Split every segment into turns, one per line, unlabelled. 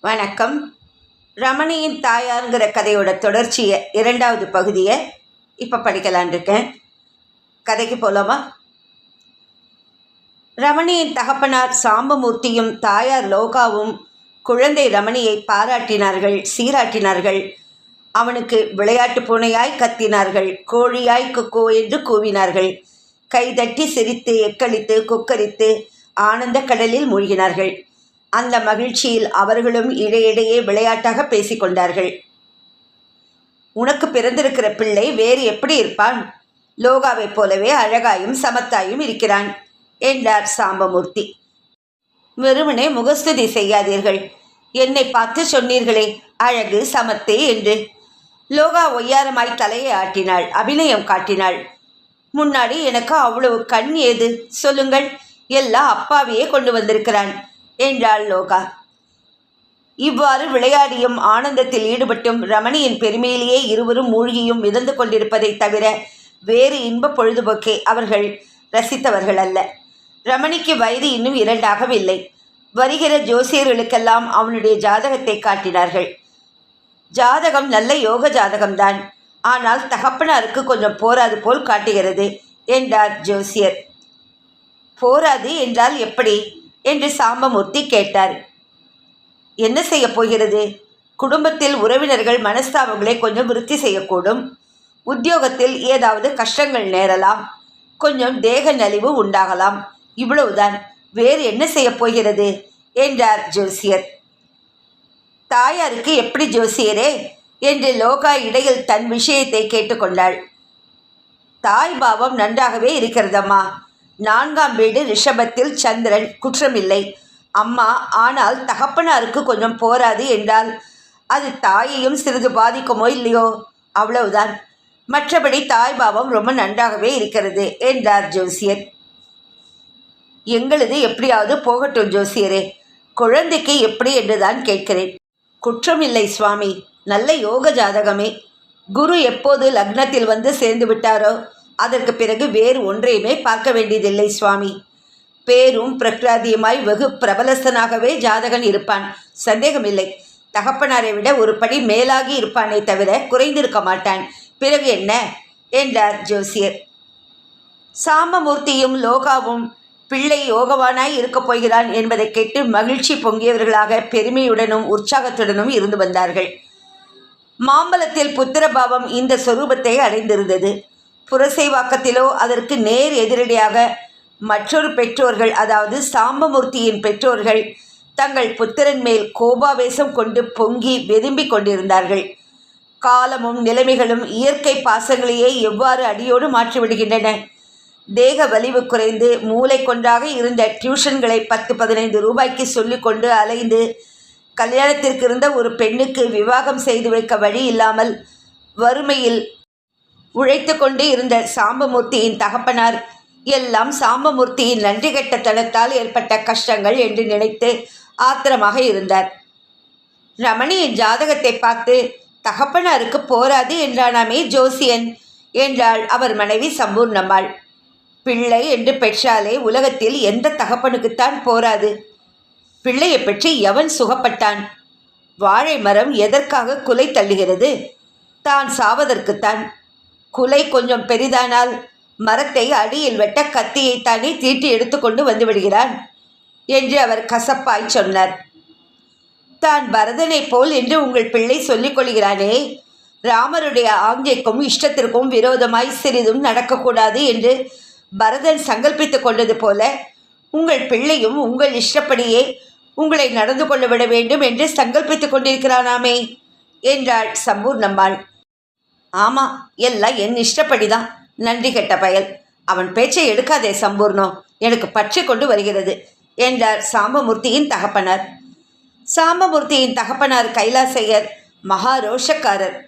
வணக்கம். ரமணியின் தாயாருங்கிற கதையோட தொடர்ச்சியை இரண்டாவது பகுதியை இப்போ படிக்கலான் இருக்கேன். கதைக்கு போலாமா? ரமணியின் தகப்பனார் சாம்பமூர்த்தியும் தாயார் லோகாவும் குழந்தை ரமணியை பாராட்டினார்கள் சீராட்டினார்கள். அவனுக்கு விளையாட்டு பூனையாய் கத்தினார்கள் கோழியாய் குக்கோ என்று கூவினார்கள். கைதட்டி சிரித்து எக்களித்து குக்கரித்து ஆனந்த கடலில் மூழ்கினார்கள். அந்த மகிழ்ச்சியில் அவர்களும் இடையிடையே விளையாட்டாக பேசிக்கொண்டார்கள் உனக்கு பிறந்திருக்கிற பிள்ளை வேறு எப்படி இருப்பான்? லோகாவைப் போலவே அழகாயும் சமத்தாயும் இருக்கிறான் என்றார் சாம்பமூர்த்தி. வெறுமனே முகஸ்துதி செய்யாதீர்கள். என்னை பார்த்து சொன்னீர்களே அழகு சமத்தே என்று. லோகா ஒய்யாரமாய் தலையை ஆட்டினாள் அபிநயம் காட்டினாள். முன்னாடி எனக்கு அவ்வளவு கண் ஏது? சொல்லுங்கள். எல்லாம் அப்பாவையே கொண்டு வந்திருக்கிறான். என்றாள் லோகா. இவ்வாறு விளையாடியும் ஆனந்தத்தில் ஈடுபட்டும் ரமணியின் பெருமையிலேயே இருவரும் மூழ்கியும் மிதந்து கொண்டிருப்பதைத் தவிர வேறு இன்ப பொழுதுபோக்கை அவர்கள் ரசித்தவர்கள் அல்ல. ரமணிக்கு வயது இன்னும் இரண்டாகவில்லை. வருகிற ஜோசியர்களுக்கெல்லாம் அவனுடைய ஜாதகத்தை காட்டினார்கள். ஜாதகம் நல்ல யோக ஜாதகம்தான். ஆனால் தகப்பனாருக்கு கொஞ்சம் போராது போல் காட்டுகிறது என்றார் ஜோசியர். போராது என்றால் எப்படி? என்று சாம்பமூர்த்தி கேட்டார். என்ன செய்ய போகிறது? குடும்பத்தில் உறவினர்கள் மனஸ்தாபங்களை கொஞ்சம் விருத்தி செய்யக்கூடும். உத்தியோகத்தில் ஏதாவது கஷ்டங்கள் நேரலாம். கொஞ்சம் தேக நலிவு உண்டாகலாம். இவ்வளவுதான். வேறு என்ன செய்ய போகிறது? என்றார் ஜோசியர். தாயாருக்கு எப்படி ஜோசியரே? என்று லோகா இடையில் தன் விஷயத்தை கேட்டுக்கொண்டாள் தாய் பாவம் நன்றாகவே இருக்கிறதம்மா. நான்காம் வீடு ரிஷபத்தில் சந்திரன். குற்றமில்லை. அம்மா ஆனால் தகப்பனாருக்கு கொஞ்சம் போராது என்றால் அது தாயையும் சிறிது பாதிக்குமோ இல்லையோ? அவ்வளவுதான். மற்றபடி தாய் பாவம் ரொம்ப நன்றாகவே இருக்கிறது என்றார் ஜோசியர். எங்களது எப்படியாவது போகட்டும் ஜோசியரே. குழந்தைக்கு எப்படி என்றுதான் கேட்கிறேன். குற்றமில்லை சுவாமி. நல்ல யோக ஜாதகமே. குரு எப்போது லக்னத்தில் வந்து சேர்ந்து விட்டாரோ? அதற்கு பிறகு வேறு ஒன்றையுமே பார்க்க வேண்டியதில்லை சுவாமி. பேரும் பிரக்ராதியுமாய் வெகு பிரபலஸ்தனாகவே ஜாதகன் இருப்பான். சந்தேகமில்லை. தகப்பனாரை விட ஒரு படி மேலாகி இருப்பானே தவிர குறைந்திருக்க மாட்டான். பிறகு என்ன? என்றார் ஜோசியர். சாமமூர்த்தியும் லோகாவும் பிள்ளை யோகவானாய் இருக்கப் போகிறான் என்பதை கேட்டு மகிழ்ச்சி பொங்கியவர்களாக பெருமையுடனும் உற்சாகத்துடனும் இருந்து வந்தார்கள். மாம்பலத்தில் புத்திரபாவம் இந்த சொரூபத்தை அடைந்திருந்தது. புரசைவாக்கத்திலோ அதற்கு நேர் எதிரடியாக மற்றொரு பெற்றோர்கள் அதாவது சாம்பமூர்த்தியின் பெற்றோர்கள் தங்கள் புத்திரன் மேல் கோபாவேசம் கொண்டு பொங்கி வெதும்பிக் கொண்டிருந்தார்கள். காலமும் நிலைமைகளும் இயற்கை பாசங்களையே எவ்வாறு அடியோடு மாற்றிவிடுகின்றன? தேக வலிவு குறைந்து மூளை கொண்டாக இருந்த டியூஷன்களை பத்து பதினைந்து ரூபாய்க்கு சொல்லிக்கொண்டு அலைந்து கல்யாணத்திற்கு இருந்த ஒரு பெண்ணுக்கு விவாகம் செய்து வைக்க வழி இல்லாமல் வறுமையில் உழைத்து கொண்டு இருந்த சாம்பமூர்த்தியின் தகப்பனார் எல்லாம் சாம்பமூர்த்தியின் நன்றி கெட்ட தனத்தால் ஏற்பட்ட கஷ்டங்கள் என்று நினைத்து ஆத்திரமாக இருந்தார். ரமணியின் ஜாதகத்தை பார்த்து தகப்பனாருக்கு போராது என்றானாமே ஜோசியன் என்றாள் அவர் மனைவி சம்பூர்ணம்மாள். பிள்ளை என்று பெற்றாலே உலகத்தில் எந்த தகப்பனுக்குத்தான் போராது. பிள்ளையை பற்றி எவன் சுகப்பட்டான்? வாழை மரம் எதற்காக குலை தள்ளுகிறது? தான் சாவதற்குத்தான். குலை கொஞ்சம் பெரிதானால் மரத்தை அடியில் வெட்ட கத்தியை தானே தீட்டி எடுத்துக்கொண்டு வந்து விடுகிறான் என்று அவர் கசப்பாய் சொன்னார். தான் பரதனைப் போல் என்று உங்கள் பிள்ளை சொல்லிக் கொள்கிறானே ராமருடைய ஆஞ்சைக்கும் இஷ்டத்திற்கும் விரோதமாய் சிறிதும் நடக்கக்கூடாது என்று பரதன் சங்கல்பித்து கொண்டது போல உங்கள் பிள்ளையும் உங்கள் இஷ்டப்படியே உங்களை நடந்து கொள்ள விட வேண்டும் என்று சங்கல்பித்துக் கொண்டிருக்கிறானாமே என்றாள் சம்பூர்ணம்மாள். ஆமாம் எல்லாம் என் இஷ்டப்படிதான். நன்றி கெட்ட பயல். அவன் பேச்சை எடுக்காதே சம்பூர்ணம் எனக்கு பற்றி கொண்டு வருகிறது என்றார் சாம்பமூர்த்தியின் தகப்பனார். சாம்பமூர்த்தியின் தகப்பனார் கைலாசையர் மகா ரோஷக்காரர்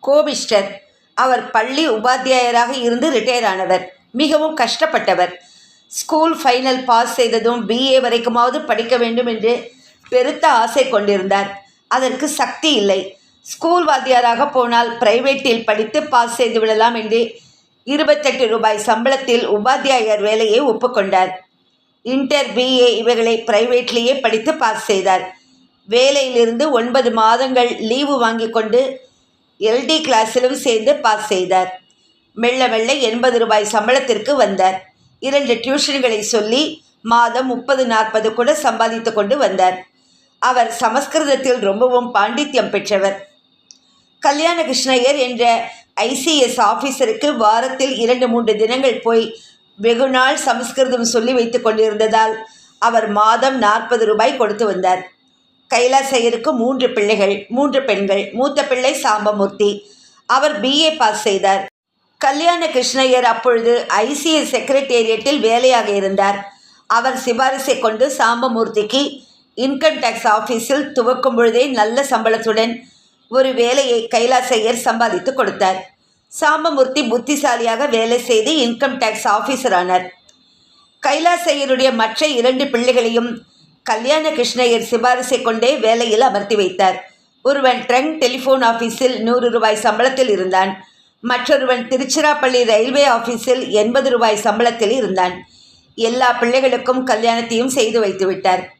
கோபிஷ்டர். அவர் பள்ளி உபாத்தியாயராக இருந்து ரிட்டையர் ஆனவர் மிகவும் கஷ்டப்பட்டவர். ஸ்கூல் ஃபைனல் பாஸ் செய்ததும் பிஏ வரைக்குமாவது படிக்க வேண்டும் என்று பெருத்த ஆசை கொண்டிருந்தார். அதற்கு சக்தி இல்லை. ஸ்கூல் வாத்தியாராக போனால் பிரைவேட்டில் படித்து பாஸ் செய்து விடலாம் என்று இருபத்தெட்டு ரூபாய் சம்பளத்தில் உபாத்தியாயர் வேலையை ஒப்புக்கொண்டார். இன்டர் பிஏ இவைகளை பிரைவேட்லேயே படித்து பாஸ் செய்தார். வேலையிலிருந்து ஒன்பது மாதங்கள் லீவு வாங்கி கொண்டு எல்டி கிளாஸிலும் சேர்ந்து பாஸ் செய்தார். மெல்ல மெல்ல எண்பது ரூபாய் சம்பளத்திற்கு வந்தார். இரண்டு டியூஷன்களை சொல்லி மாதம் முப்பது நாற்பது கூட சம்பாதித்து கொண்டு வந்தார். அவர் சமஸ்கிருதத்தில் ரொம்பவும் பாண்டித்யம் பெற்றவர். கல்யாண கிருஷ்ணயர் என்ற ஐசிஎஸ் ஆஃபீஸருக்கு வாரத்தில் இரண்டு மூன்று தினங்கள் போய் வெகுநாள் சமஸ்கிருதம் சொல்லி வைத்து கொண்டிருந்ததால் அவர் மாதம் நாற்பது ரூபாய் கொடுத்து வந்தார். கைலாசையருக்கு மூன்று பிள்ளைகள் மூன்று பெண்கள் மூத்த பிள்ளை சாம்பமூர்த்தி. அவர் பிஏ பாஸ் செய்தார். கல்யாண கிருஷ்ணய்யர் அப்பொழுது ஐசிஎஸ் செக்ரட்டேரியட்டில் வேலையாக இருந்தார். அவர் சிபாரிசை கொண்டு சாம்பமூர்த்திக்கு இன்கம் டேக்ஸ் ஆஃபீஸில் துவக்கும் பொழுதே நல்ல சம்பளத்துடன் ஒரு வேலையை கைலாசையர் சம்பாதித்து கொடுத்தார். சாம்பமூர்த்தி புத்திசாலியாக வேலை செய்து இன்கம் டேக்ஸ் ஆஃபீஸர் ஆனார். கைலாசையருடைய மற்ற இரண்டு பிள்ளைகளையும் கல்யாண கிருஷ்ணய்யர் சிபாரிசை கொண்டே வேலையில் அமர்த்தி வைத்தார். ஒருவன் ட்ரங்க் டெலிஃபோன் ஆஃபீஸில் நூறு ரூபாய் சம்பளத்தில் இருந்தான். மற்றொருவன் திருச்சிராப்பள்ளி ரயில்வே ஆஃபீஸில் எண்பது ரூபாய் சம்பளத்தில் இருந்தான். எல்லா பிள்ளைகளுக்கும் கல்யாணத்தையும் செய்து வைத்து விட்டார்.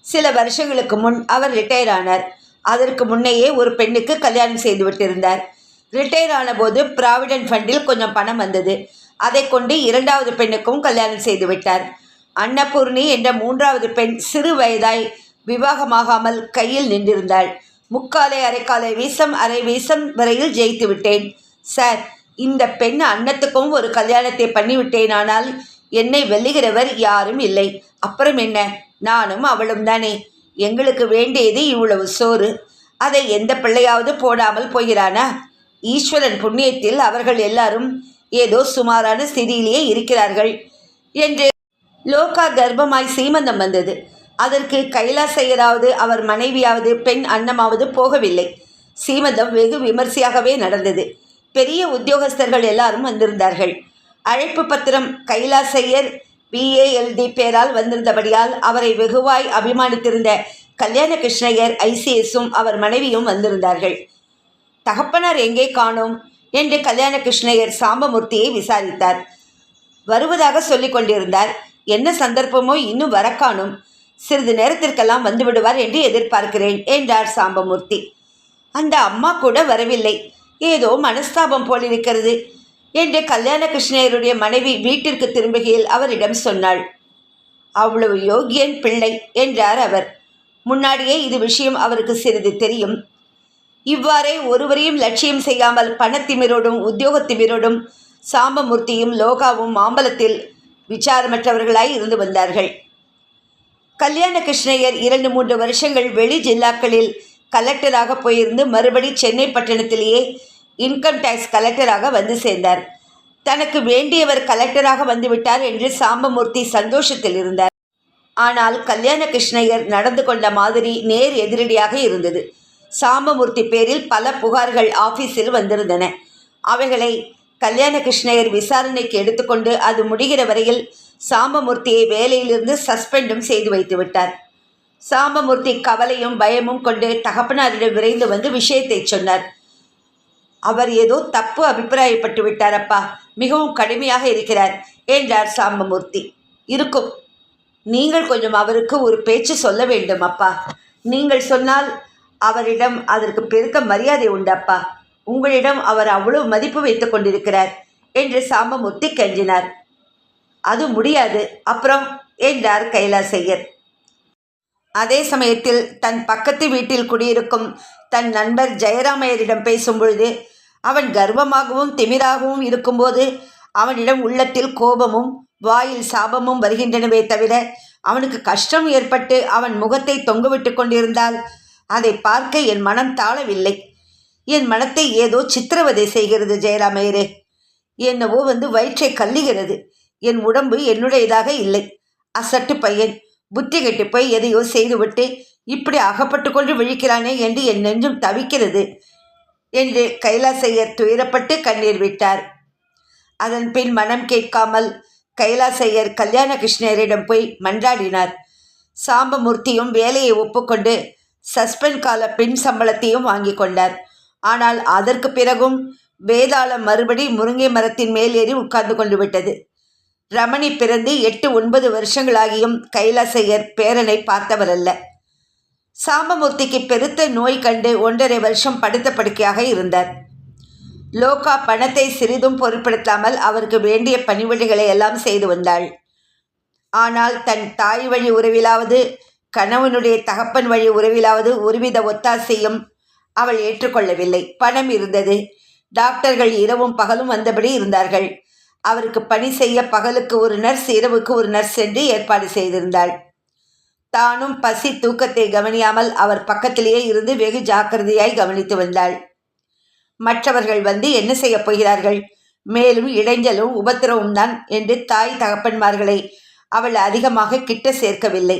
சில வருஷங்களுக்கு முன் அவர் ரிட்டையர் ஆனார். அதற்கு முன்னையே ஒரு பெண்ணுக்கு கல்யாணம் செய்து விட்டிருந்தார். ரிட்டையர் ஆனபோது ப்ராவிடென்ட் ஃபண்டில் கொஞ்சம் பணம் வந்தது. அதை கொண்டு இரண்டாவது பெண்ணுக்கும் கல்யாணம் செய்து விட்டார். அன்னபூர்ணி என்ற மூன்றாவது பெண் சிறு வயதாய் விவாகமாகாமல் கையில் நின்றிருந்தாள். முக்காலை அரைக்காலை வீசம் அரை வீசம் வரையில் ஜெயித்து விட்டேன். சார் இந்த பெண் அன்னத்துக்கும் ஒரு கல்யாணத்தை பண்ணிவிட்டேன் ஆனால் என்னை வெல்லுகிறவர் யாரும் இல்லை. அப்புறம் என்ன? நானும் அவளும் தானே. எங்களுக்கு வேண்டியது இவ்வளவு சோறு. அதை எந்த பிள்ளையாவது போடாமல் போகிறானா? ஈஸ்வரன் புண்ணியத்தில் அவர்கள் எல்லாரும் ஏதோ சுமாரான ஸ்திதியிலேயே இருக்கிறார்கள் என்று லோகா கர்ப்பமாய் சீமந்தம் வந்தது. அதற்கு கைலாசையராவது அவர் மனைவியாவது பெண் அன்னமாவது போகவில்லை. சீமந்தம் வெகு விமர்சையாகவே நடந்தது. பெரிய உத்தியோகஸ்தர்கள் எல்லாரும் வந்திருந்தார்கள். அழைப்பு பத்திரம் கைலாசையர் பிஏஎல்டி பேரால் வந்திருந்தபடியால் அவரை வெகுவாய் அபிமானித்திருந்த கல்யாண கிருஷ்ணயர் ஐசிஎஸும் அவர் மனைவியும் வந்திருந்தார்கள். தகப்பனார் எங்கே காணோம்? என்று கல்யாண கிருஷ்ணயர் சாம்பமூர்த்தியை விசாரித்தார். வருவதாக சொல்லிக் கொண்டிருந்தார். என்ன சந்தர்ப்பமோ இன்னும் வர காணும் சிறிது நேரத்திற்கெல்லாம் வந்து விடுவார் என்று எதிர்பார்க்கிறேன் என்றார் சாம்பமூர்த்தி. அந்த அம்மா கூட வரவில்லை. ஏதோ மனஸ்தாபம் போலிருக்கிறது. என்று கல்யாண கிருஷ்ணயருடைய மனைவி வீட்டிற்கு திரும்புகையில் அவரிடம் சொன்னாள். அவ்வளவு யோகியன் பிள்ளை என்றார் அவர். முன்னாடியே இது விஷயம் அவருக்கு சிறிது தெரியும். இவ்வாறே ஒருவரையும் லட்சியம் செய்யாமல் பணத்திமிரோடும் உத்தியோகத்திமிரோடும் சாம்பமூர்த்தியும் லோகாவும் மாம்பலத்தில் விசாரமற்றவர்களாய் இருந்து வந்தார்கள். கல்யாண கிருஷ்ணயர் இரண்டு மூன்று வருஷங்கள் வெளி ஜில்லாக்களில் கலெக்டராக போயிருந்து மறுபடி சென்னை பட்டணத்திலேயே இன்கம் டேக்ஸ் கலெக்டராக வந்து சேர்ந்தார். தனக்கு வேண்டியவர் கலெக்டராக வந்துவிட்டார் என்று சாம்பமூர்த்தி சந்தோஷத்தில் இருந்தார். ஆனால் கல்யாண கிருஷ்ணயர் நடந்து கொண்ட மாதிரி நேர் எதிரடியாக இருந்தது. சாம்பமூர்த்தி பேரில் பல புகார்கள் ஆஃபீஸில் வந்திருந்தன. அவைகளை கல்யாண கிருஷ்ணயர் விசாரணைக்கு எடுத்துக்கொண்டு அது முடிகிற வரையில் சாம்பமூர்த்தியை வேலையிலிருந்து சஸ்பெண்டும் செய்து வைத்து விட்டார். சாம்பமூர்த்தி கவலையும் பயமும் கொண்டு தகப்பனாரிடம் விரைந்து வந்து விஷயத்தை சொன்னார். அவர் ஏதோ தப்பு அபிப்பிராயப்பட்டு விட்டாரப்பா. மிகவும் கடுமையாக இருக்கிறார் என்றார் சாம்பமூர்த்தி. இருக்கும். நீங்கள் கொஞ்சம் அவருக்கு ஒரு பேச்சு சொல்ல வேண்டும் அப்பா நீங்கள் சொன்னால் அவரிடம் அதற்கு பெருக்க மரியாதை உண்டப்பா. உங்களிடம் அவர் அவ்வளவு மதிப்பு வைத்துக் கொண்டிருக்கிறார் என்று சாம்பமூர்த்தி கெஞ்சினார். அது முடியாது அப்புறம் என்றார் கைலாசையர். அதே சமயத்தில் தன் பக்கத்து வீட்டில் குடியிருக்கும் தன் நண்பர் ஜெயராமையரிடம் பேசும்பொழுது அவன் கர்வமாகவும் திமிராகவும் இருக்கும்போது அவனிடம் உள்ளத்தில் கோபமும் வாயில் சாபமும் வருகின்றனவே தவிர அவனுக்கு கஷ்டம் ஏற்பட்டு அவன் முகத்தை தொங்கவிட்டு கொண்டிருந்தால் அதை பார்க்க என் மனம் தாழவில்லை. என் மனத்தை ஏதோ சித்திரவதை செய்கிறது ஜெயராமையரே. என்னவோ வந்து வயிற்றை கல்லுகிறது என் உடம்பு என்னுடையதாக இல்லை. அசட்டு பையன். புத்தி கெட்டு போய் எதையோ செய்துவிட்டு இப்படி அகப்பட்டு கொண்டு விழிக்கிறானே என்று என் நெஞ்சும் தவிக்கிறது. என்று கைலாசையர் துயரப்பட்டு கண்ணீர் விட்டார். அதன் பின் மனம் கேட்காமல் கைலாசையர் கல்யாண கிருஷ்ணரிடம் போய் மன்றாடினார். சாம்பமூர்த்தியும் வேலையை ஒப்புக்கொண்டு சஸ்பெண்ட் கால பின் சம்பளத்தையும் வாங்கி கொண்டார். ஆனால் அதற்கு பிறகும் வேதாளம் மறுபடி முருங்கை மரத்தின் மேல் ஏறி உட்கார்ந்து கொண்டு விட்டது. ரமணி பிறந்து எட்டு ஒன்பது வருஷங்களாகியும் கைலாசையர் பேரனை பார்த்தவரல்ல. சாம்பமூர்த்திக்கு பெருத்த நோய் கண்டு ஒன்றரை வருஷம் படுத்த படுக்கையாக இருந்தார். லோகா பணத்தை சிறிதும் பொருட்படுத்தாமல் அவருக்கு வேண்டிய பணிவிடைகளை எல்லாம் செய்து வந்தாள். ஆனால் தன் தாய் வழி உறவிலாவது கணவனுடைய தகப்பன் வழி உறவிலாவது ஒருவித ஒத்தாசையும் அவள் ஏற்றுக்கொள்ளவில்லை. பணம் இருந்தது. டாக்டர்கள் இரவும் பகலும் வந்தபடி இருந்தார்கள். அவருக்கு பணி செய்ய பகலுக்கு ஒரு நர்ஸ் இரவுக்கு ஒரு நர்ஸ் என்று ஏற்பாடு செய்திருந்தாள். தானும் பசி தூக்கத்தை கவனியாமல் அவர் பக்கத்திலேயே இருந்து வெகு ஜாக்கிரதையாய் கவனித்து வந்தாள். மற்றவர்கள் வந்து என்ன செய்யப் போகிறார்கள்? மேலும் இடைஞ்சலும் உபத்திரவும் தான் என்று தாய் தகப்பன்மார்களை அவள் அதிகமாக கிட்ட சேர்க்கவில்லை.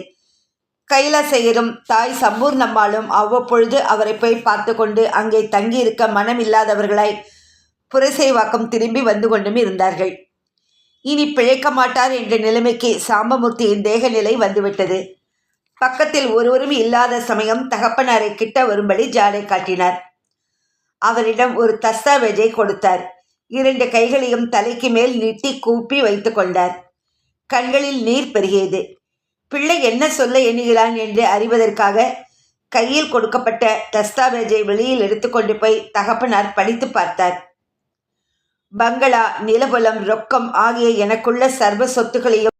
கைலாசையரும் தாய் சம்பூர்ணம்மாளும் அவ்வப்பொழுது அவரை போய் பார்த்து கொண்டு அங்கே தங்கியிருக்க மனம் இல்லாதவர்களாய் புரசைவாக்கம் திரும்பி வந்து கொண்டும் இருந்தார்கள். இனி பிழைக்க மாட்டார் என்ற நிலைமைக்கு சாம்பமூர்த்தியின் தேகநிலை வந்துவிட்டது. பக்கத்தில் ஒருவரும் இல்லாத சமயம் தகப்பனாரை கிட்ட வரும்படி ஜாடை காட்டினார். அவரிடம் ஒரு தஸ்தாவேஜை கொடுத்தார். இரண்டு கைகளையும் தலைக்கு மேல் நீட்டி கூப்பி வைத்து கொண்டார். கண்களில் நீர் பெருகியது. பிள்ளை என்ன சொல்ல எண்ணுகிறான் என்று அறிவதற்காக கையில் கொடுக்கப்பட்ட தஸ்தாவேஜை வெளியில் எடுத்துக்கொண்டு போய் தகப்பனார் படித்து பார்த்தார். பங்களா நிலபுலம் ரொக்கம் ஆகிய எனக்குள்ள சர்வ சொத்துக்களையும்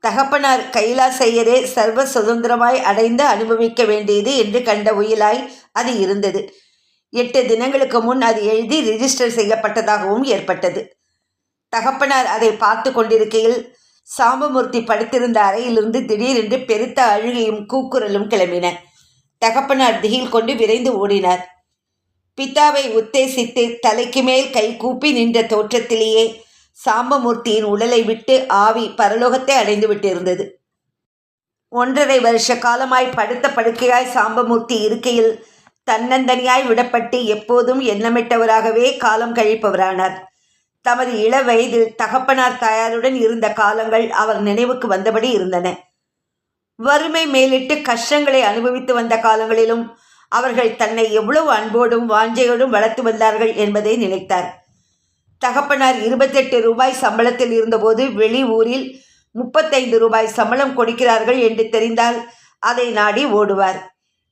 தகப்பனார் கைலாசையரே சர்வ சுதந்திரமாய் அடைந்து அனுபவிக்க வேண்டியது என்று கண்ட உயிலாய் அது இருந்தது. எட்டு தினங்களுக்கு முன் அது எழுதி ரிஜிஸ்டர் செய்யப்பட்டதாகவும் ஏற்பட்டது. தகப்பனார் அதை பார்த்து கொண்டிருக்கையில் சாம்பமூர்த்தி படுத்திருந்த அறையிலிருந்து திடீரென்று பெருத்த அழுகையும் கூக்குரலும் கிளம்பின. தகப்பனார் திகில் கொண்டு விரைந்து ஓடினார். பிதாவை உத்தேசித்து தலைக்கு மேல் கை கூப்பி நின்ற தோற்றத்திலேயே சாம்பமூர்த்தியின் உடலை விட்டு ஆவி பரலோகத்தை அடைந்து விட்டிருந்தது. ஒன்றரை வருஷ காலமாய் படுத்த படுக்கையாய் சாம்பமூர்த்தி இருக்கையில் தன்னந்தனியாய் விடப்பட்டு எப்போதும் எண்ணமிட்டவராகவே காலம் கழிப்பவரானார். தமது இள வயதில் தகப்பனார் தாயாருடன் இருந்த காலங்கள் அவர் நினைவுக்கு வந்தபடி இருந்தன. வறுமை மேலிட்டு கஷ்டங்களை அனுபவித்து வந்த காலங்களிலும் அவர்கள் தன்னை எவ்வளவு அன்போடும் வாஞ்சையோடும் வளர்த்து வந்தார்கள் என்பதை நினைத்தார். தகப்பனார் இருபத்தெட்டு ரூபாய் சம்பளத்தில் இருந்தபோது வெளி ஊரில் முப்பத்தைந்து ரூபாய் சம்பளம் கொடுக்கிறார்கள் என்று தெரிந்தால் அதை நாடி ஓடுவார்.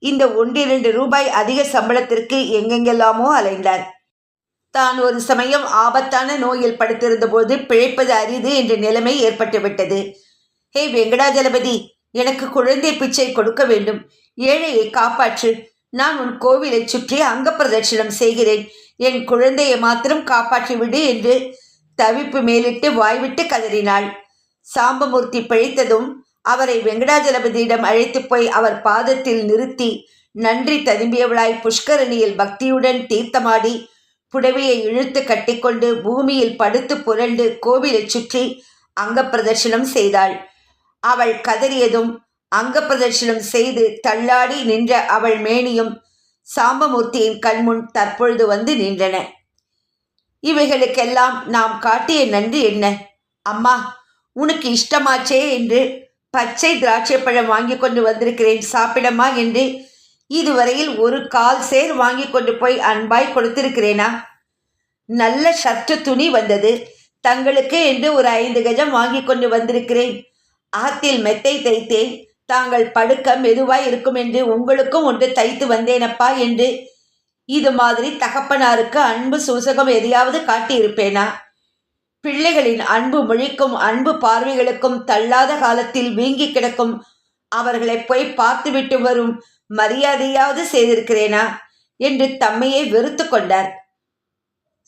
இந்த ஒன்றிரண்டு ரூபாய் அதிக சம்பளத்திற்கு எங்கெங்கெல்லாமோ அலைந்தார். தான் ஒரு சமயம் ஆபத்தான நோயில் படுத்திருந்தபோது பிழைப்பது அரிது என்ற நிலைமை ஏற்பட்டுவிட்டது. ஹே வெங்கடாஜலபதி எனக்கு குழந்தை பிச்சை கொடுக்க வேண்டும். ஏழையை காப்பாற்று. நான் உன் கோவிலை சுற்றி அங்க பிரதட்சிணம் செய்கிறேன். என் குழந்தையை மாத்திரம் காப்பாற்றி விடு என்று தவிப்பு மேலிட்டு வாய்விட்டு கதறினாள். சாம்பமூர்த்தி பிழைத்ததும் அவரை வெங்கடாஜலபதியிடம் அழைத்து போய் அவர் பாதத்தில் நிறுத்தி நன்றி ததும்பியவளாய் புஷ்கரணியில் பக்தியுடன் தீர்த்தமாடி புடவையை இழுத்து கட்டிக்கொண்டு பூமியில் படுத்து புரண்டு கோவிலை சுற்றி அங்க பிரதர்ஷனம் செய்தாள். அவள் கதறியதும் அங்க பிரதர்ஷனம் செய்து தள்ளாடி நின்ற அவள் மேனியும் சாம்பமூர்த்தியின் கண்முன் தற்பொழுது வந்து நின்றன. இவைகளுக்கெல்லாம் நாம் காட்டிய நன்றி என்ன? அம்மா உனக்கு இஷ்டமாச்சே என்று பச்சை திராட்சை பழம் வாங்கி கொண்டு வந்திருக்கிறேன் சாப்பிடமா என்று இதுவரையில் ஒரு கால் சேர் வாங்கி கொண்டு போய் அன்பாய் கொடுத்திருக்கிறேனா? நல்ல ஷர்ட்டு துணி வந்தது. தங்களுக்கு என்று ஒரு ஐந்து கஜம் வாங்கி கொண்டு வந்திருக்கிறேன். ஆத்தில் மெத்தை தைத்தேன். தாங்கள் படுக்க மெதுவாய் இருக்கும் என்று உங்களுக்கும் ஒன்று தைத்து வந்தேனப்பா என்று இது மாதிரி தகப்பனாருக்கு அன்பு சூசகம் எதையாவது காட்டியிருப்பேனா? பிள்ளைகளின் அன்பு மொழிக்கும் அன்பு பார்வைகளுக்கும் தள்ளாத காலத்தில் வீங்கி கிடக்கும் அவர்களை போய் பார்த்துவிட்டு வரும் மரியாதையாவது செய்திருக்கிறேனா? என்று தம்மையே வெறுத்து கொண்டார்.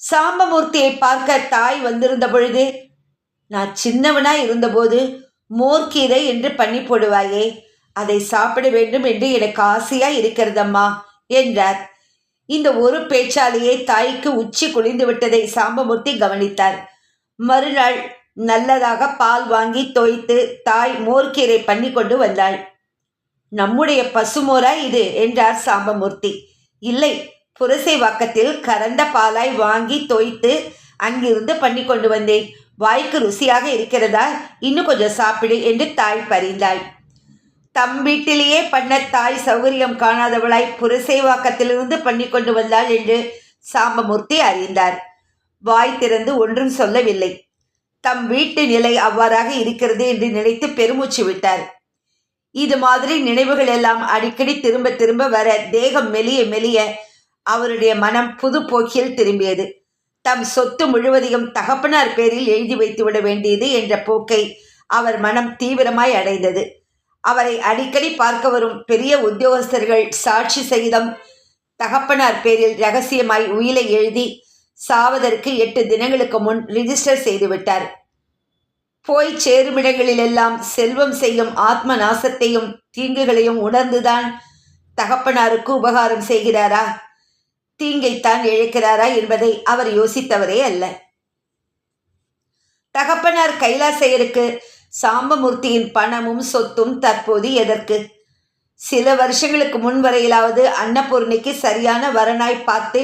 சாம்பமூர்த்தியை பார்க்க தாய் வந்திருந்த பொழுது நான் சின்னவனாய் இருந்தபோது மோர்கீரை என்று பண்ணி போடுவாயே. அதை சாப்பிட வேண்டும் என்று எனக்கு ஆசையா இருக்கிறதம்மா என்றார். இந்த ஒரு பேச்சாலேயே தாய்க்கு உச்சி குளிந்து விட்டதை சாம்பமூர்த்தி கவனித்தார். மறுநாள் நல்லதாக பால் வாங்கி தோய்த்து தாய் மோர்கீரை பண்ணி கொண்டு வந்தாள். நம்முடைய பசுமோரா இது? என்றார் சாம்பமூர்த்தி. இல்லை புரசை வாக்கத்தில் கறந்த பாலாய் வாங்கி தோய்த்து அங்கிருந்து பண்ணி கொண்டு வந்தேன். வாய்க்கு ருசியாக இருக்கிறதா இன்னும் கொஞ்சம் சாப்பிடு என்று தாய் பறிந்தாள் தம் வீட்டிலேயே பண்ண தாய் சௌகரியம் காணாதவளாய் புரசேவாக்கத்திலிருந்து பண்ணி கொண்டு வந்தாள் என்று சாம்பமூர்த்தி அறிந்தார். வாய் திறந்து ஒன்றும் சொல்லவில்லை. தம் வீட்டு நிலை அவ்வாறாக இருக்கிறது என்று நினைத்து பெருமூச்சு விட்டார். இது மாதிரி நினைவுகள் எல்லாம் அடிக்கடி திரும்ப திரும்ப வர தேகம் மெலிய மெலிய அவருடைய மனம் புது போக்கில் திரும்பியது. தம் சொத்து முழுவதையும் தகப்பனார் பேரில் எழுதி வைத்துவிட வேண்டியது என்ற போக்கை அவர் மனம் தீவிரமாய் அடைந்தது. அவரை அடிக்கடி பார்க்க வரும் பெரிய உத்தியோகஸ்தர்கள் சாட்சி செய்தம் தகப்பனார் பேரில் ரகசியமாய் உயிலை எழுதி சாவதற்கு எட்டு தினங்களுக்கு முன் ரிஜிஸ்டர் செய்துவிட்டார். போய் சேருமிடங்களிலெல்லாம் செல்வம் செய்யும் ஆத்ம நாசத்தையும் தீங்குகளையும் உணர்ந்துதான் தகப்பனாருக்கு உபகாரம் செய்கிறாரா? தீங்கைத்தான் இழைக்கிறாரா என்பதை அவர் யோசித்தவரே அல்ல. தகப்பனார் கைலாசையருக்கு சாம்பமூர்த்தியின் பணமும் சொத்தும் தற்போது எதற்கு? சில வருஷங்களுக்கு முன் வரையிலாவது அன்னபூர்ணிக்கு சரியான வரனாய் பார்த்து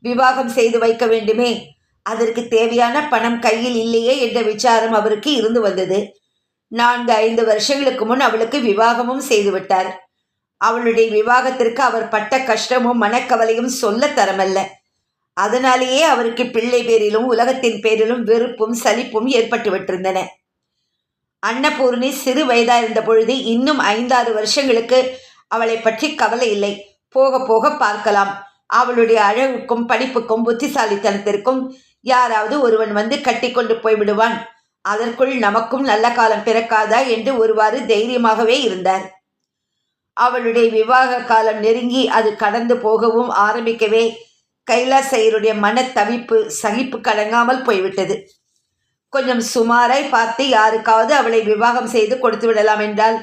விவாகம் செய்து வைக்க வேண்டுமே. அதற்கு தேவையான பணம் கையில் இல்லையே என்ற விசாரம் அவருக்கு இருந்து வந்தது. நான்கு ஐந்து வருஷங்களுக்கு முன் அவளுக்கு விவாகமும் செய்துவிட்டார் அவளுடைய விவாகத்திற்கு அவர் பட்ட கஷ்டமும் மனக்கவலையும் சொல்ல தரமல்ல. அதனாலேயே அவருக்கு பிள்ளை பேரிலும் உலகத்தின் பேரிலும் வெறுப்பும் சலிப்பும் ஏற்பட்டு விட்டிருந்தன. அன்னபூர்ணி சிறு வயதாயிருந்த பொழுது இன்னும் ஐந்தாறு வருஷங்களுக்கு அவளை பற்றி கவலை இல்லை. போக போக பார்க்கலாம். அவளுடைய அழகுக்கும் படிப்புக்கும் புத்திசாலித்தனத்திற்கும் யாராவது ஒருவன் வந்து கட்டிக்கொண்டு போய்விடுவான் அதற்குள் நமக்கும் நல்ல காலம் பிறக்காதா என்று ஒருவாறு தைரியமாகவே இருந்தார். அவளுடைய விவாக காலம் நெருங்கி அது கடந்து போகவும் ஆரம்பிக்கவே கைலாசையருடைய மனத்தவிப்பு சகிப்பு கடங்காமல் போய்விட்டது. கொஞ்சம் சுமாராய் பார்த்து யாருக்காவது அவளை விவாகம் செய்து கொடுத்து விடலாம் என்றால்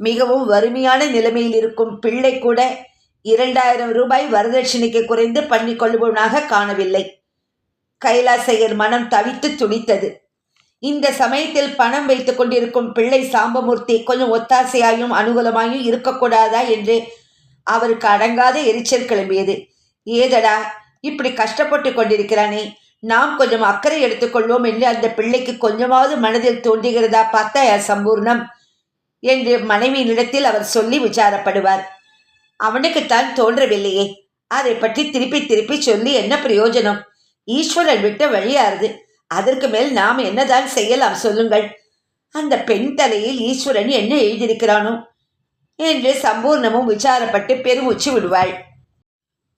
மிகவும் வறுமையான நிலைமையில் இருக்கும் பிள்ளை கூட இரண்டாயிரம் ரூபாய் வரதட்சணைக்கு குறைந்து பண்ணி கொள்பவனாக காணவில்லை. கைலாசையர் மனம் தவித்து துடித்தது இந்த சமயத்தில் பணம் வைத்துக் கொண்டிருக்கும் பிள்ளை சாம்பமூர்த்தி கொஞ்சம் ஒத்தாசையாயும் அனுகூலமாயும் இருக்கக்கூடாதா என்று அவருக்கு அடங்காத எரிச்சல் கிளம்பியது. ஏதடா இப்படி கஷ்டப்பட்டு கொண்டிருக்கிறானே நாம் கொஞ்சம் அக்கறை எடுத்துக்கொள்வோம் என்று அந்த பிள்ளைக்கு கொஞ்சமாவது மனதில் தோன்றுகிறதா பார்த்தா சம்பூர்ணம்? என்று மனைவியினிடத்தில் அவர் சொல்லி விசாரப்படுவார். அவனுக்குத்தான் தோன்றவில்லையே அதை பற்றி திருப்பி திருப்பி சொல்லி என்ன பிரயோஜனம்? ஈஸ்வரன் விட்ட வழியாருது அதற்கு மேல் நாம் என்னதான் செய்யலாம் சொல்லுங்கள். அந்த பெண் தலையில் ஈஸ்வரன் என்ன எழுதியிருக்கிறானோ? என்று சம்பூர்ணமும் விசாரப்பட்டு பெருமூச்சு விடுவாள்.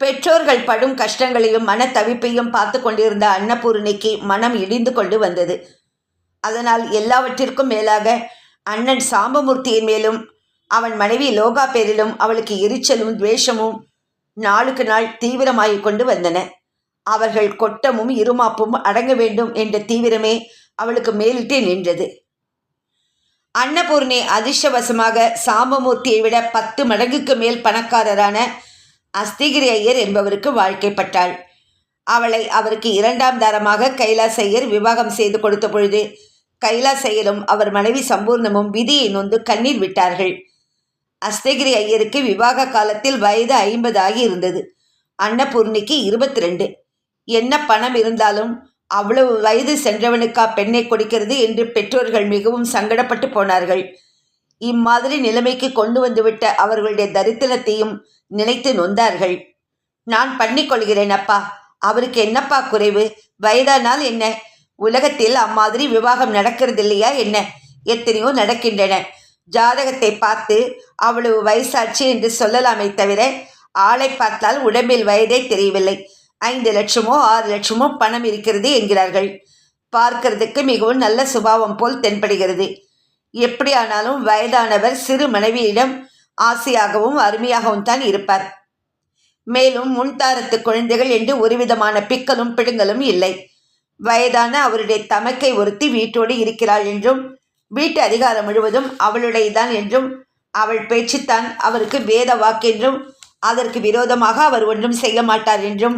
பெற்றோர்கள் படும் கஷ்டங்களையும் மன தவிப்பையும் பார்த்து கொண்டிருந்த அன்னபூர்ணிக்கு மனம் இடிந்து கொண்டு வந்தது. அதனால் எல்லாவற்றிற்கும் மேலாக அண்ணன் சாம்பமூர்த்தியின் மேலும் அவன் மனைவி லோகா பேரிலும் அவளுக்கு எரிச்சலும் துவேஷமும் நாளுக்கு நாள் தீவிரமாகிக் கொண்டு வந்தன. அவர்கள் கொட்டமும் இருமாப்பும் அடங்க வேண்டும் என்ற தீவிரமே அவளுக்கு மேலிட்டு நின்றது. அன்னபூர்ணி அதிர்ஷ்டவசமாக சாம்பமூர்த்தியை விட பத்து மடங்குக்கு மேல் பணக்காரரான அஸ்திகிரி ஐயர் என்பவருக்கு வாழ்க்கைப்பட்டாள். அவளை அவருக்கு இரண்டாம் தாரமாக கைலாசையர் விவாகம் செய்து கொடுத்த பொழுது கைலாஸ் ஐயரும் அவர் மனைவி சம்பூர்ணமும் விதியை நொந்து கண்ணீர் விட்டார்கள். அஸ்தகிரி ஐயருக்கு விவாக காலத்தில் வயது ஐம்பது ஆகி இருந்தது அன்னபூர்ணிக்கு இருபத்தி ரெண்டு என்ன பணம் இருந்தாலும் அவ்வளவு வயது சென்றவனுக்கா பெண்ணை கொடுக்கிறது என்று பெற்றோர்கள் மிகவும் சங்கடப்பட்டு போனார்கள். இம்மாதிரி நிலைமைக்கு கொண்டு வந்துவிட்ட அவர்களுடைய தரித்திரத்தையும் நினைத்து நொந்தார்கள். நான் பண்ணிக்கொள்கிறேன் அப்பா. அவருக்கு என்னப்பா குறைவு? வயதானால் என்ன? உலகத்தில் அம்மாதிரி விவாகம் நடக்கிறது இல்லையா என்ன? எத்தனையோ நடக்கின்றன. ஜாதகத்தை பார்த்து அவ்வளவு வயசாச்சு என்று சொல்லலாமே தவிர ஆளை பார்த்தால் உடம்பில் வயதே தெரியவில்லை. ஐந்து லட்சமோ ஆறு லட்சமோ பணம் இருக்கிறது என்கிறார்கள். பார்க்கறதுக்கு மிகவும் நல்ல சுபாவம் போல் தென்படுகிறது. எப்படியானாலும் வயதானவர் சிறு மனைவியிடம் ஆசையாகவும் அருமையாகவும் தான் இருப்பார். மேலும் முன்தாரத்து குழந்தைகள் என்று ஒருவிதமான பிக்கலும் பிடுங்கலும் இல்லை. வயதான அவருடைய தமக்கை ஒருத்தி வீட்டோடு இருக்கிறாள் என்றும் வீட்டு அதிகாரம் முழுவதும் அவளுடையதான் என்றும் அவள் பேச்சுத்தான் அவருக்கு வேத வாக்கென்றும் அதற்கு விரோதமாக அவர் ஒன்றும் செய்ய மாட்டார் என்றும்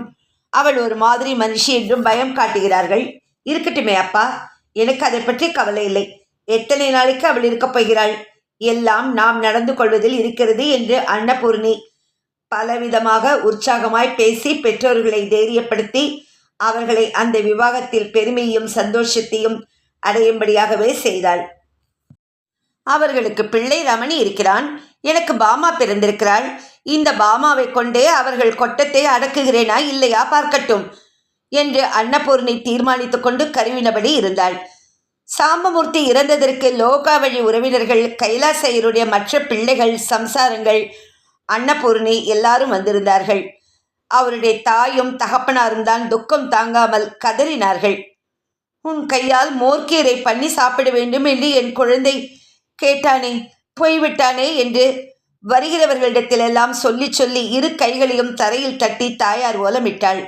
அவள் ஒரு மாதிரி மனுஷி என்றும் பயம் காட்டுகிறார்கள். இருக்கட்டுமே அப்பா எனக்கு அதை பற்றி கவலை இல்லை. எத்தனை நாளைக்கு அவள் இருக்கப் போகிறாள்? எல்லாம் நாம் நடந்து கொள்வதில் இருக்கிறது என்று அன்னபூர்ணி பலவிதமாக உற்சாகமாய் பேசி பெற்றோர்களை தைரியப்படுத்தி அவர்களை அந்த விவாகத்தில் பெருமையும் சந்தோஷத்தையும் அடையும்படியாகவே செய்தாள். அவர்களுக்கு பிள்ளை ரமணி இருக்கிறான். எனக்கு பாமா பிறந்திருக்கிறாள். இந்த பாமாவை கொண்டே அவர்கள் கொட்டத்தை அடக்குகிறேனா இல்லையா பார்க்கட்டும் என்று அன்னபூர்ணி தீர்மானித்துக் கொண்டு கருவினபடி இருந்தாள். சாம்பமூர்த்தி இறந்ததற்கு லோகாவழி உறவினர்கள் கைலாசையருடைய மற்ற பிள்ளைகள் சம்சாரங்கள் அன்னபூர்ணி எல்லாரும் வந்திருந்தார்கள். அவருடைய தாயும் தகப்பனாரும் தான் துக்கம் தாங்காமல் கதறினார்கள். உன் கையால் மோர்க்கீரை பண்ணி சாப்பிட வேண்டும் என்று என் குழந்தை கேட்டானே போய்விட்டானே என்று வருகிறவர்களிடத்திலெல்லாம் சொல்லி சொல்லி இரு கைகளையும் தரையில் தட்டி தாயார் ஓலமிட்டாள்.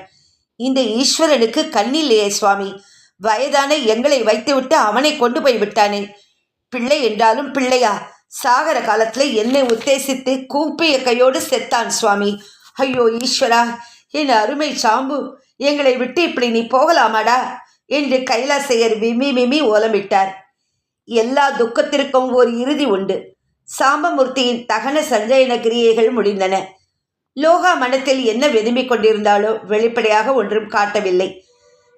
இந்த ஈஸ்வரனுக்கு கண்ணில்லையே சுவாமி. வயதான எங்களை வைத்துவிட்டு அவனை கொண்டு போய் விட்டானே. பிள்ளை என்றாலும் பிள்ளையா? சாகர காலத்துல என்னை உத்தேசித்து கூப்பிய கையோடு செத்தான் சுவாமி. ஐயோ ஈஸ்வரா என் அருமை சாம்பு எங்களை விட்டு இப்படி நீ போகலாமாடா? என்று கைலாசையர் விமி விமி ஓலமிட்டார். எல்லா துக்கத்திற்கும் ஒரு இறுதி உண்டு. சாம்பமூர்த்தியின் தகன சஞ்சயன கிரியைகள் முடிந்தன. லோகா மனத்தில் என்ன விரும்பிக் கொண்டிருந்தாலோ வெளிப்படையாக ஒன்றும் காட்டவில்லை.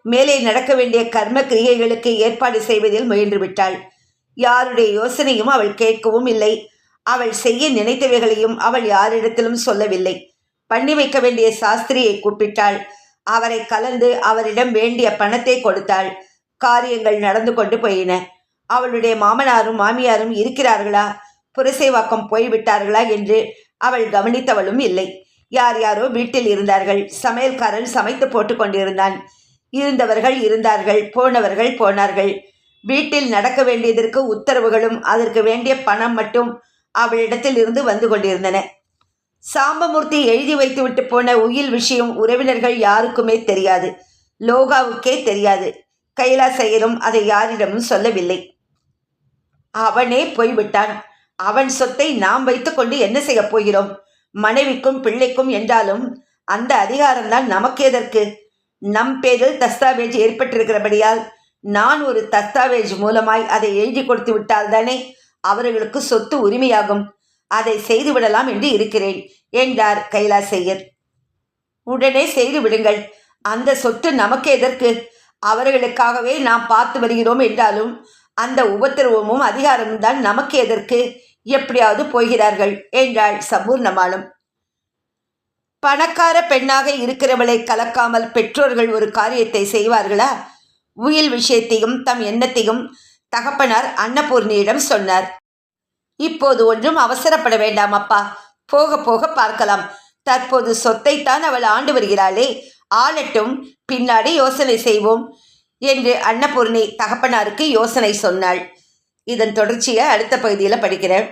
மேலே நடக்க வேண்டிய கர்ம கிரியைகளுக்கு ஏற்பாடு செய்வதில் முயன்று விட்டாள் யாருடைய யோசனையும் அவள் கேட்கவும் இல்லை. அவள் செய்ய நினைத்தவைகளையும் அவள் யாரிடத்திலும் சொல்லவில்லை. பண்ணி வைக்க வேண்டிய சாஸ்திரியை கூப்பிட்டாள். அவரை கலந்து அவரிடம் வேண்டிய பணத்தை கொடுத்தாள். காரியங்கள் நடந்து கொண்டு போயின. அவளுடைய மாமனாரும் மாமியாரும் இருக்கிறார்களா? புரசைவாக்கம் போய்விட்டார்களா என்று அவள் கவனித்தவளும் இல்லை. யார் யாரோ வீட்டில் இருந்தார்கள். சமையல்காரன் சமைத்து போட்டு கொண்டிருந்தான். இருந்தவர்கள் இருந்தார்கள். போனவர்கள் போனார்கள். வீட்டில் நடக்க வேண்டியதற்கு உத்தரவுகளும் அதற்கு வேண்டிய பணம் மட்டும் அவளிடத்தில் இருந்து வந்து கொண்டிருந்தன. சாம்பமூர்த்தி எழுதி வைத்துவிட்டு போன உயில் விஷயம் உறவினர்கள் யாருக்குமே தெரியாது. லோகாவுக்கே தெரியாது. கைலாசையரும் அதை யாரிடமும் சொல்லவில்லை. அவனே போய்விட்டான். அவன் சொத்தை நாம் வைத்துக்கொண்டு என்ன செய்யப் போகிறோம்? மனைவிக்கும் பிள்ளைக்கும் என்றாலும் அந்த அதிகாரம்தான் நமக்கு எதற்கு? நம் பேரில் தஸ்தாவேஜ் ஏற்பட்டிருக்கிறபடியால் நான் ஒரு தஸ்தாவேஜ் மூலமாய் அதை எழுதி கொடுத்து விட்டால் தானே அவர்களுக்கு சொத்து உரிமையாகும். அதை செய்துவிடலாம் என்று இருக்கிறேன் என்றார் கைலாசையர். உடனே செய்து விடுங்கள். அந்த சொத்து நமக்கு எதற்கு? அவர்களுக்காகவே நாம் பார்த்து வருகிறோம் என்றாலும் அந்த உபத்திரவமும் அதிகாரமும் தான் நமக்கு எதற்கு? எப்படியாவது போகிறார்கள் என்றாள் சபூர்ணமாலும் பணக்கார பெண்ணாக இருக்கிறவளை கலக்காமல் பெற்றோர்கள் ஒரு காரியத்தை செய்வார்களா? உயில் விஷயத்தையும் தம் எண்ணத்தையும் தகப்பனார் அன்னபூர்ணியிடம் சொன்னார். இப்போது ஒன்றும் அவசரப்பட வேண்டாம் அப்பா. போக போக பார்க்கலாம். தற்போது சொத்தைத்தான் அவள் ஆண்டு வருகிறாளே. ஆளட்டும் பின்னாடி யோசனை செய்வோம் என்று அன்னபூர்ணி தகப்பனாருக்கு யோசனை சொன்னாள். இதன் தொடர்ச்சியை அடுத்த பகுதியில் படிக்கிறேன்.